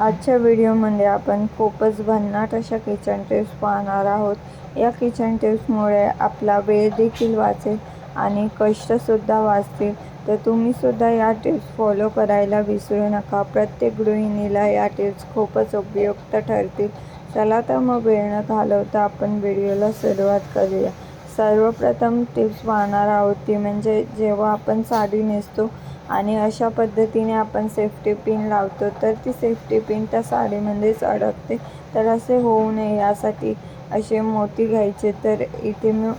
आजच्या व्हिडिओमध्ये आपण खूपच भन्नाट अशा किचन टिप्स पाहणार आहोत. या किचन टिप्समुळे आपला वेळ देखील वाचेल आणि कष्टसुद्धा वाचतील. तर तुम्हीसुद्धा या टिप्स फॉलो करायला विसरू नका. प्रत्येक गृहिणीला या टिप्स खूपच उपयुक्त ठरतील. चला तर मग वेळ न घालवता आपण व्हिडिओला सुरुवात करूया. सर्वप्रथम टिप्स पाहणार आहोत ती म्हणजे जेव्हा आपण साडी नेसतो आणि अशा पद्धतीने आपण सेफ्टी पिन लावतो. तर ती सेफ्टी पिन त्या साडीमध्येच अडकते. तर असे होऊ नये यासाठी असे मोती घ्यायचे. तर इथे मी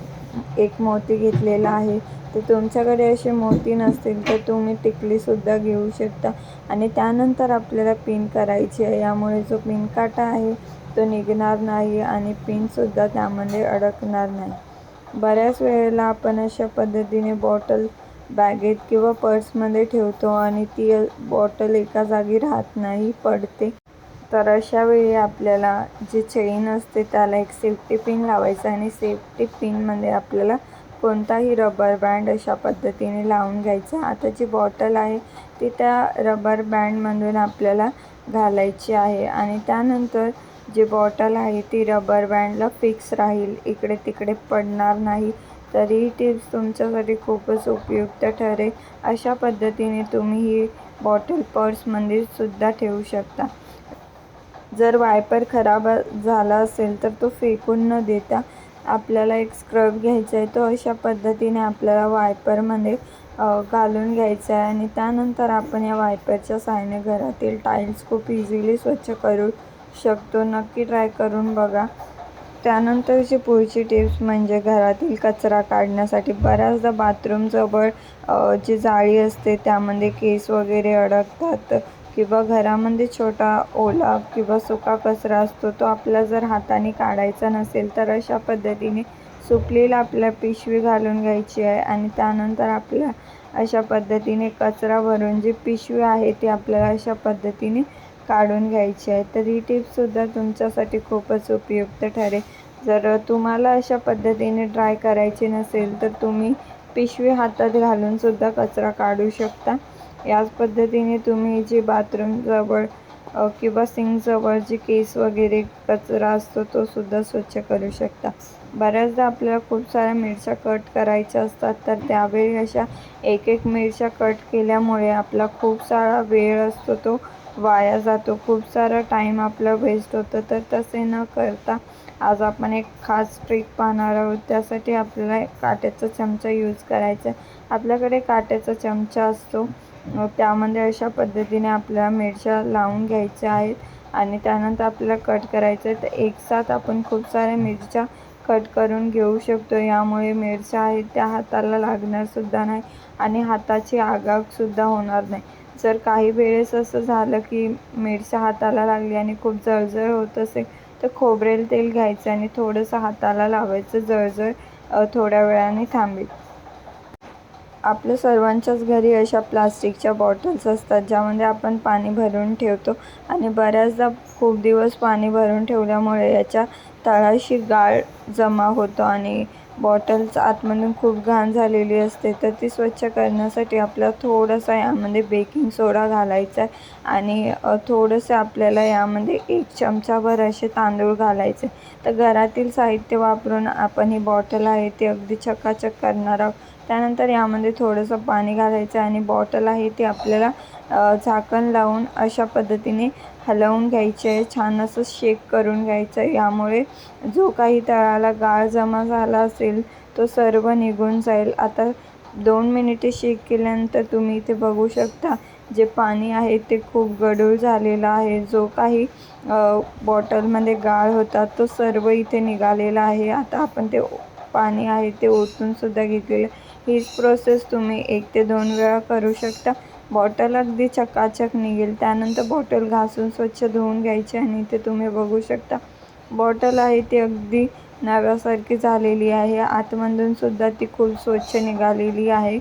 एक मोती घेतलेला आहे. तर तुमच्याकडे असे मोती नसतील तर तुम्ही टिकलीसुद्धा घेऊ शकता. आणि त्यानंतर आपल्याला पिन करायची आहे. यामुळे जो पिन काटा आहे तो निघणार नाही आणि पिनसुद्धा त्यामध्ये अडकणार नाही. बऱ्याच वेळेला आपण अशा पद्धतीने बॉटल बॅगेत किंवा पर्समध्ये ठेवतो आणि ती बॉटल एका जागी राहत नाही पडते. तर अशा वेळी आपल्याला जी चेन असते त्याला एक सेफ्टी पिन लावायचं आणि सेफ्टी पिनमध्ये आपल्याला कोणताही रबर बँड अशा पद्धतीने लावून घ्यायचा. आता जी बॉटल आहे ती त्या रबर बँडमधून आपल्याला घालायची आहे आणि त्यानंतर जी बॉटल आहे ती रबर बँडला फिक्स राहील. इकडे तिकडे पडणार नाही. तर ही टिप्स तुमच्यासाठी खूपच उपयुक्त ठरेल. अशा पद्धतीने तुम्ही ही बॉटल पर्समध्ये सुद्धा ठेवू शकता. जर वायपर खराब झाला असेल तर तो फेकून न देता आपल्याला एक स्क्रब घ्यायचा आहे. तो अशा पद्धतीने आपल्याला वायपरमध्ये घालून घ्यायचा आहे आणि त्यानंतर आपण या वायपरच्या साहाय्याने घरातील टाईल्स खूप इझिली स्वच्छ करू शकतो. नक्की ट्राय करून बघा. त्यानंतरची पुढची टिप्स म्हणजे घरातील कचरा काढण्यासाठी बऱ्याचदा बाथरूमजवळ जी जाळी असते त्यामध्ये केस वगैरे अडकतात किंवा घरामध्ये छोटा ओला किंवा सुका कचरा असतो तो आपला जर हाताने काढायचा नसेल तर अशा पद्धतीने सुकलेला आपल्या पिशवी घालून घ्यायची आहे आणि त्यानंतर आपल्या अशा पद्धतीने कचरा भरून जी पिशवी आहे ती आपल्याला अशा पद्धतीने काढून घ्यायची आहे. तर ही टिप्ससुद्धा तुमच्यासाठी खूपच उपयुक्त ठरेल. जर तुम्हाला अशा पद्धतीने ट्राय करायची नसेल तर तुम्ही पिशवी हातात घालूनसुद्धा कचरा काढू शकता. याच पद्धतीने तुम्ही जी बाथरूमजवळ किंवा सिंकजवळ जी केस वगैरे कचरा असतो तो सुद्धा स्वच्छ करू शकता. बऱ्याचदा आपल्याला खूप साऱ्या मिरच्या कट करायच्या असतात तर त्यावेळी अशा एक एक मिरच्या कट केल्यामुळे आपला खूप सारा वेळ असतो तो वाया जातो. खूप सारा टाईम आपला वेस्ट होतं. तर तसे न करता आज आपण एक खास ट्रिक पाहणार आहोत. त्यासाठी आपल्याला काट्याचा चमचा यूज करायचा आहे. आपल्याकडे काट्याचा चमचा असतो. त्यामध्ये अशा पद्धतीने आपल्याला मिरच्या लावून घ्यायच्या आहेत आणि त्यानंतर आपल्याला कट करायचं आहे. तर एकसाथ आपण खूप साऱ्या मिरच्या कट करून घेऊ शकतो. यामुळे मिरच्या आहेत त्या हाताला लागणारसुद्धा नाही आणि हाताची आगागसुद्धा होणार नाही. जर काही वेळेस असं झालं की मिरच्या हाताला लागली आणि खूप जळजळ होत असेल तर खोबरेल तेल घ्यायचं आणि थोडंसं हाताला लावायचं जळजळ थोड्या वेळाने थांबेल. आपल्या सर्वांच्याच घरी अशा प्लास्टिकच्या बॉटल्स असतात ज्यामध्ये आपण पाणी भरून ठेवतो आणि बऱ्याचदा खूप दिवस पाणी भरून ठेवल्यामुळे याच्या तळाशी गाळ जमा होतो आणि बॉटल्स आतमधून खूप घाण झालेली असते तर ती स्वच्छ करण्यासाठी आपला थोडंसं यामध्ये बेकिंग सोडा घालायचा आणि थोडंसं आपल्याला यामध्ये एक चमचाभर असे तांदूळ घालायचे. तर घरातील साहित्य वापरून आपण ही बॉटल आहे ती अगदी चकाचक करणार आहोत. त्यानंतर यामध्ये थोडंसं पाणी घालायचं आणि बॉटल आहे ती आपल्याला झाकण लावून अशा पद्धतीने हलवून घ्यायचे आहे छान असं शेक करून घ्यायचं. आहे यामुळे जो काही तळाला गाळ जमा झाला असेल तो सर्व निघून जाईल. आता दोन मिनिटे शेक केल्यानंतर तुम्ही इथे बघू शकता जे पाणी आहे ते खूप गढूळ झालेलं आहे. जो काही बॉटलमध्ये गाळ होता तो सर्व इथे निघालेला आहे. आता आपण ते पाणी आहे ते ओतूनसुद्धा घेतलेलं. हीच प्रोसेस तुम्ही एक ते दोन वेळा करू शकता. बॉटल अगदी चकाचक निघेल. त्यानंतर बॉटल घासून स्वच्छ धुवून घ्यायची आणि ते तुम्ही बघू शकता. बॉटल आहे ती अगदी नव्यासारखी झालेली आहे. आतमधून सुद्धा ती खूप स्वच्छ निघालेली आहे.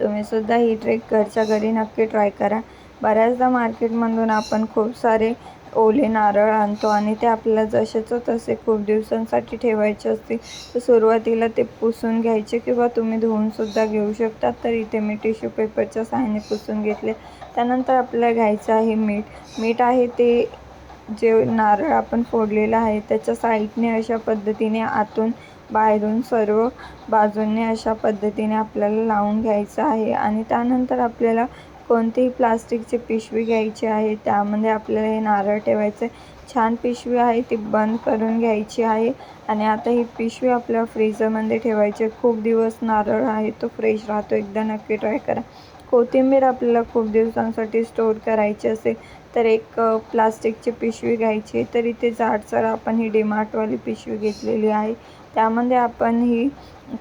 तुम्हीसुद्धा ही ट्रेक घरच्या घरी नक्की ट्राय करा. बऱ्याचदा मार्केटमधून आपण खूप सारे ओले नारळ आणतो आणि ते आपल्याला जसेचं तसे खूप दिवसांसाठी ठेवायचे असतील. तर सुरुवातीला ते पुसून घ्यायचे किंवा तुम्ही धुवूनसुद्धा घेऊ शकता. तर इथे मी टिश्यू पेपरच्या साहाय्याने पुसून घेतले. त्यानंतर आपल्याला घ्यायचं आहे मीठ. मीठ आहे ते जे नारळ आपण फोडलेलं आहे त्याच्या साईडने अशा पद्धतीने आतून बाहेरून सर्व बाजूंनी अशा पद्धतीने आपल्याला लावून घ्यायचं आहे. आणि त्यानंतर आपल्याला कोणतीही प्लास्टिकची पिशवी घ्यायची आहे त्यामध्ये आपल्याला हे नारळ ठेवायचं छान पिशवी आहे ती बंद करून घ्यायची आहे. आणि आता ही पिशवी आपल्या फ्रीजरमध्ये ठेवायची खूप दिवस नारळ आहे तो फ्रेश राहतो. एकदा नक्की ट्राय करा. कोथिंबीर आपल्याला खूप दिवसांसाठी स्टोर करायची असेल तर एक प्लास्टिकची पिशवी घ्यायची तर इथे जाडसर आपण ही डिमार्टवाली पिशवी घेतलेली आहे. त्यामध्ये आपण ही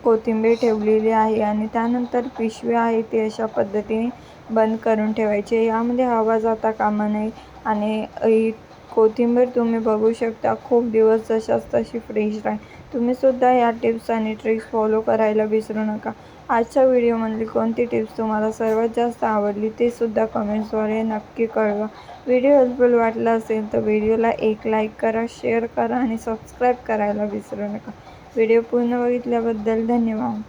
कोथिंबीर ठेवलेली आहे आणि त्यानंतर पिशवी आहे ती अशा पद्धतीने बंद करून ठेवायचे. यामध्ये हवा जाता कामा नये आणि ही कोथिंबीर तुम्ही बघू शकता. खूप दिवस जशाच तशी फ्रेश राहील तुम्हीसुद्धा या टिप्स आणि ट्रिक्स फॉलो करायला विसरू नका. आजच्या व्हिडिओमधली कोणती टिप्स तुम्हाला सर्वात जास्त आवडली ते सुद्धा कमेंट्सद्वारे नक्की कळवा. व्हिडिओ हेल्पफुल वाटला असेल तर व्हिडिओला एक लाईक करा शेअर करा आणि सबस्क्राईब करायला विसरू नका. व्हिडिओ पूर्ण बघितल्याबद्दल धन्यवाद.